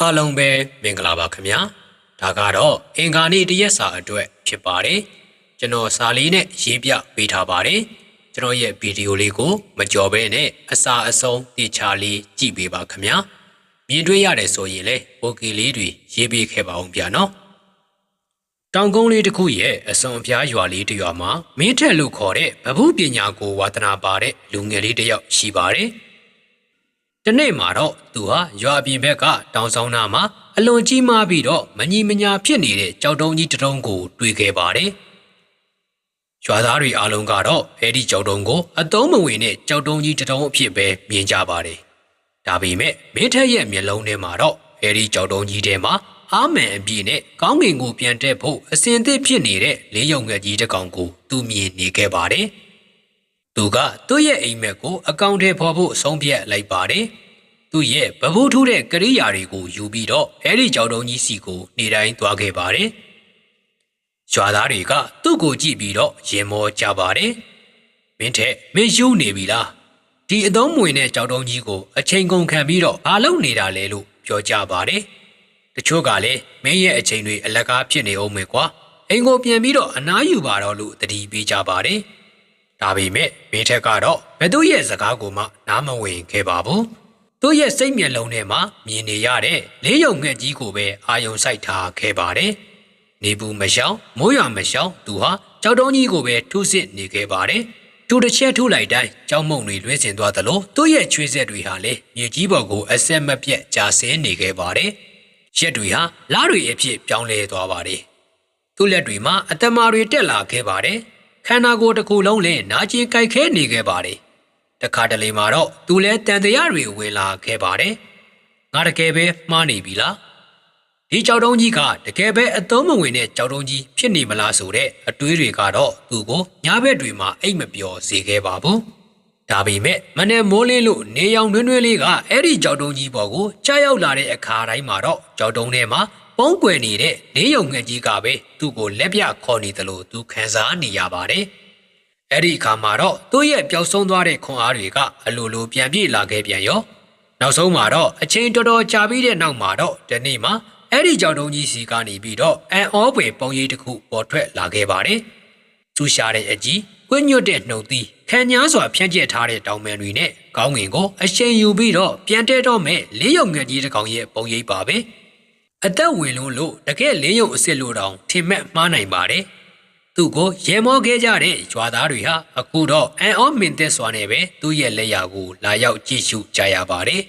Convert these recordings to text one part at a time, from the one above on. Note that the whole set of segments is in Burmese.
အားလုံးပဲမင်္ဂလာပါခင်ဗျာဒါကတော့အင်္ဂါနေ့တရက်စာအတွက်ဖြစ်ပါတယ်ကျွန်တော်စာလေးနဲ့ရေးပြပေးထားပါတယ်ကျွန်တော်ရဲ့ဗီဒီယိုလေးကိုမကြော်ဘဲနဲ့အစာအဆုံးတေချာလေးကြည့်ပေးပါခင်ဗျာမြင်တွေ့ရတယ်ဆိုရင်လေပိုကီလေးတွေရေးပေးခဲ့ပါအောင်ဗျာနော်တောင်ကုန်းလေးတစ်ခုရဲ့အစွန်အပြားရွာလေးတစ်ရွာမှာမင်းထက်လို့ခေါ်တဲ့ဗဟုပညာကိုဝါသနာပါတဲ့လူငယ်လေးတစ်ယောက်ရှိပါတယ်။ တနေ့မှာတော့သူဟာရွာပြင်ဘက်ကတောင်ဆောင်နာမှာအလွန်ကြီးမားပြီးတော့မညီမညာဖြစ်နေတဲ့ကြောက်တုံးကြီးတစ်တုံးကိုတွေ့ခဲ့ပါတယ်။ရွာသားတွေအားလုံးကတော့အဲဒီကြောက်တုံးကိုအတုံးမဝင်တဲ့ကြောက်တုံးကြီးတစ်တုံးအဖြစ်ပဲမြင်ကြပါတယ်။ဒါပေမဲ့မင်းထက်ရဲ့မျက်လုံးထဲမှာတော့အဲဒီကြောက်တုံးကြီးထဲမှာအားမယ်အပြည့်နဲ့ကောင်းကင်ကိုပြန်တက်ဖို့အစဉ်အသင့်ဖြစ်နေတဲ့လေးယုံငယ်ကြီးတစ်ကောင်ကိုသူမြင်နေခဲ့ပါတယ်။ သူကသူ့ရဲ့အိမ်မက်ကိုအကောင့်ထဲပေါ်ဖို့အဆုံးဖြတ်လိုက်ပါတယ်။သူ့ရဲ့ဗဗုထုတဲ့ကရိယာတွေကိုယူပြီးတော့အဲဒီကြောက်တုံးကြီးစီကိုနေတိုင်းသွားခဲ့ပါတယ်။ရွာသားတွေကသူ့ကိုကြည့်ပြီးတော့ရင်မောကြပါတယ်။မင်းထက်မင်းယူနေပြီလား။ဒီအသုံးမဝင်တဲ့ကြောက်တုံးကြီးကိုအချိန်ကုန်ခံပြီးတော့ဘာလုပ်နေတာလဲလို့ပြောကြပါတယ်။တချို့ကလည်းမင်းရဲ့အချိန်တွေအလကားဖြစ်နေအောင်မယ်ကွာအိမ်ကိုပြန်ပြီးတော့အနားယူပါတော့လို့တတိပေးကြပါတယ် ဒါပေမဲ့မင်းထက်ကတော့ဘယ်သူရဲ့စကားကိုမှနားမဝင်ခဲ့ပါဘူးသူ့ရဲ့စိတ်မျက်လုံးထဲမှာမြင်နေရတဲ့လေးယုံငှက်ကြီးကိုပဲအာယုံစိုက်ထားခဲ့ပါတယ်နေဘူးမရှောင်မိုးရွာမရှောင်သူဟာကြောက်တုံးကြီးကိုပဲထုစစ်နေခဲ့ပါတယ်သူတစ်ချက်ထုလိုက်တိုင်းကြောက်မုံတွေလွှဲစင်သွားသလိုသူ့ရဲ့ချွေးဆက်တွေဟာလည်းမြေကြီးပေါ်ကိုအဆက်မပြတ်ကြာဆင်းနေခဲ့ပါတယ်ရက်တွေဟာလားတွေအဖြစ်ပြောင်းလဲသွားပါတယ်။သူ့လက်တွေမှာအတမာတွေတက်လာခဲ့ပါတယ်။ ခန္ဓာကိုယ်တစ်ခုလုံးလည်းနာကျင်ကြိုက်ခဲနေခဲ့ပါတယ်။တခါတလေမှာတော့သူလည်းတန်တရားတွေဝင်လာခဲ့ပါတယ်။ငါတကယ်ပဲမှားနေပြီလား။ဒီကြောက်တုံးကြီးကတကယ်ပဲအသုံးမဝင်တဲ့ကြောက်တုံးကြီးဖြစ်နေမလားဆိုတဲ့အတွေးတွေကတော့သူ့ကိုညာဘက်တွေမှာအိတ်မပျော်စေခဲ့ပါဘူး။ဒါပေမဲ့မနေ့မိုးလင်းလို့နေရောင်တွင်းတွင်းလေးကအဲ့ဒီကြောက်တုံးကြီးပေါ်ကိုကြားရောက်လာတဲ့အခါတိုင်းမှာတော့ကြောက်တုံးထဲမှာ ပုံးကွယ်နေတဲ့လေးယုံငှက်ကြီးကပဲသူ့ကိုလက်ပြခေါ်နေတယ်လို့သူခံစားနေရပါတယ်။အဲ့ဒီအခါမှာတော့သူ့ရဲ့ပျောက်ဆုံးသွားတဲ့ခွန်အားတွေကအလိုလိုပြန်ပြေးလာခဲ့ပြန်ရော။နောက်ဆုံးမှာတော့အချိန်တော်တော်ကြာပြီးတဲ့နောက်မှာတော့ဒီနေ့မှာအဲ့ဒီကြောက်တုံးကြီးစီကနေပြီးတော့အန်အောပွေပုံရိပ်တစ်ခုပေါ်ထွက်လာခဲ့ပါတယ်။သူရှာတဲ့အကြီးကွညွတ်တဲ့နှုတ်သီးခံညားစွာဖြန့်ကျက်ထားတဲ့တောင်ပန်တွေနဲ့ကောင်းငင်ကိုအရှိန်ယူပြီးတော့ပြန်တဲတော့မဲ့လေးယုံငယ်ကြီးတစ်ကောင်ရဲ့ပုံရိပ်ပါပဲ အသက်ဝင်လုံးလို့တကယ်လေးယုံအစ်စ်လို့တောင်ထင်မဲ့မှားနိုင်ပါတယ်သူ့ကိုရေမောခဲ့ကြတဲ့ရွာသားတွေဟာအခုတော့အန်အောမင်သက်စွာနဲ့ပဲသူ့ရဲ့လက်ရာကိုလာရောက်ကြည့်ရှုကြရပါတယ်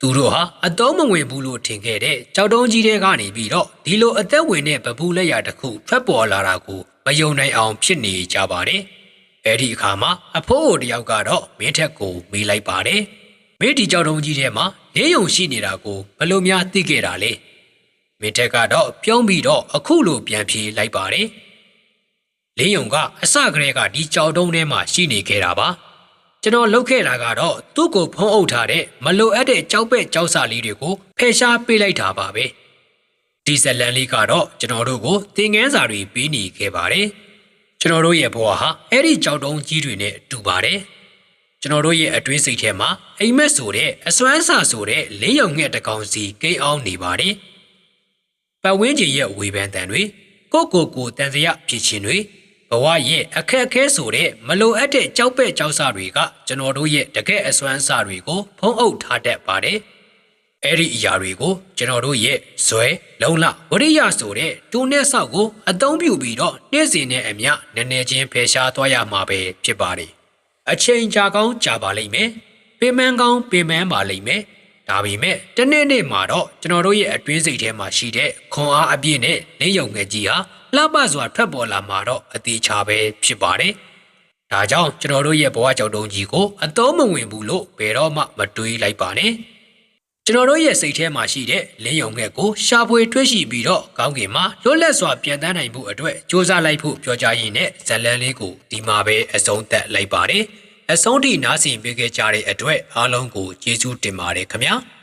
သူတို့ဟာအတုံးမဝင်ဘူးလို့ထင်ခဲ့တဲ့ကြောက်တုံးကြီးတွေကနေပြီးတော့ဒီလိုအသက်ဝင်တဲ့ဗပူလက်ရာတစ်ခုထွက်ပေါ်လာတာကိုမယုံနိုင်အောင်ဖြစ်နေကြပါတယ်။အဲဒီအခါမှာအဖိုးတယောက်ကတော့မင်းထက်ကိုမေးလိုက်ပါတယ်။မင်းဒီကြောက်တုံးကြီးထဲမှာလေးယုံရှိနေတာကိုဘယ်လိုများသိခဲ့တာလဲ။ မင်းထက်ကတော့ပြုံးပြီးတော့အခုလိုပြန်ပြေးလိုက်ပါတယ်။လေးယုံကအစကတည်းကဒီကြောက်တုံးထဲမှာရှိနေခဲ့တာပါ။ကျွန်တော်လုပ်ခဲ့တာကတော့သူ့ကိုဖုံးအုပ်ထားတဲ့မလိုအပ်တဲ့ကြောက်ပဲ့ကြောက်စာလေးတွေကိုဖယ်ရှားပေးလိုက်တာပါပဲ။ဒီဇလန်လေးကတော့ကျွန်တော်တို့ကိုသင်ငန်းစာတွေပေးနေခဲ့ပါတယ်။ကျွန်တော်တို့ရဲ့ဘဝဟာအဲ့ဒီကြောက်တုံးကြီးတွေနဲ့တူပါတယ်။ကျွန်တော်တို့ရဲ့အတွင်းစိတ်ထဲမှာအိမ်မက်ဆိုတဲ့အစွမ်းစာဆိုတဲ့လေးရုံငှက်တစ်ကောင်စီကိန်းအောင်နေပါတယ်။ ပတ်ဝန်းကျင်ရဲ့ဝေဖန်တန်တွေကိုယ့်ကိုယ်ကိုတန်စရဖြစ်ခြင်းတွေဘဝရဲ့အခက်အခဲဆိုတဲ့မလိုအပ်တဲ့ကြောက်ပဲ့ကြောက်စာတွေကကျွန်တော်တို့ရဲ့တကယ့်အစွမ်းစာတွေကိုဖုံးအုပ်ထားတတ်ပါတယ်။အဲ့ဒီအရာတွေကိုကျွန်တော်တို့ရဲ့ဇွဲလုံလဝရိယဆိုတဲ့တူနဲ့ဆောက်ကိုအသုံးပြုပြီးတော့နေ့စဉ်နဲ့အမျှနည်းနည်းချင်းဖယ်ရှားသွားရမှာပဲဖြစ်ပါတယ်။အချိန်ကြာကောင်းကြာပါလိမ့်မယ်။ပင်မကောင်းပင်မပါလိမ့်မယ်။ ဒါပေမဲ့တနေ့နေ့မှာတော့ကျွန်တော်တို့ရဲ့အတွင်းစိတ်ထဲမှာရှိတဲ့ခွန်အားအပြည့်နဲ့နေယုံငယ်ကြီးဟာလှပစွာထွက်ပေါ်လာမှာတော့အသေးချာပဲဖြစ်ပါတယ်။ဒါကြောင့်ကျွန်တော်တို့ရဲ့ဘဝကြောက်တုံးကြီးကိုအသုံးမဝင်ဘူးလို့ဘယ်တော့မှမတွေးလိုက်ပါနဲ့ကျွန်တော်တို့ရဲ့စိတ်ထဲမှာရှိတဲ့လင်းယုံငှက်ကိုရှာဖွေတွေ့ရှိပြီးတော့ကောင်းကင်မှာလွတ်လပ်စွာပြန်တန်းနိုင်ဖို့အတွက်စ조사လိုက်ဖို့ပြောကြားရင်းနဲ့ဇလန်းလေးကိုဒီမှာပဲအဆုံးသတ်လိုက်ပါတယ် အဆုံးထိနားဆင်ပေးခဲ့ကြတဲ့အတွက်အားလုံးကိုကျေးဇူးတင်ပါတယ်ခင်ဗျာ။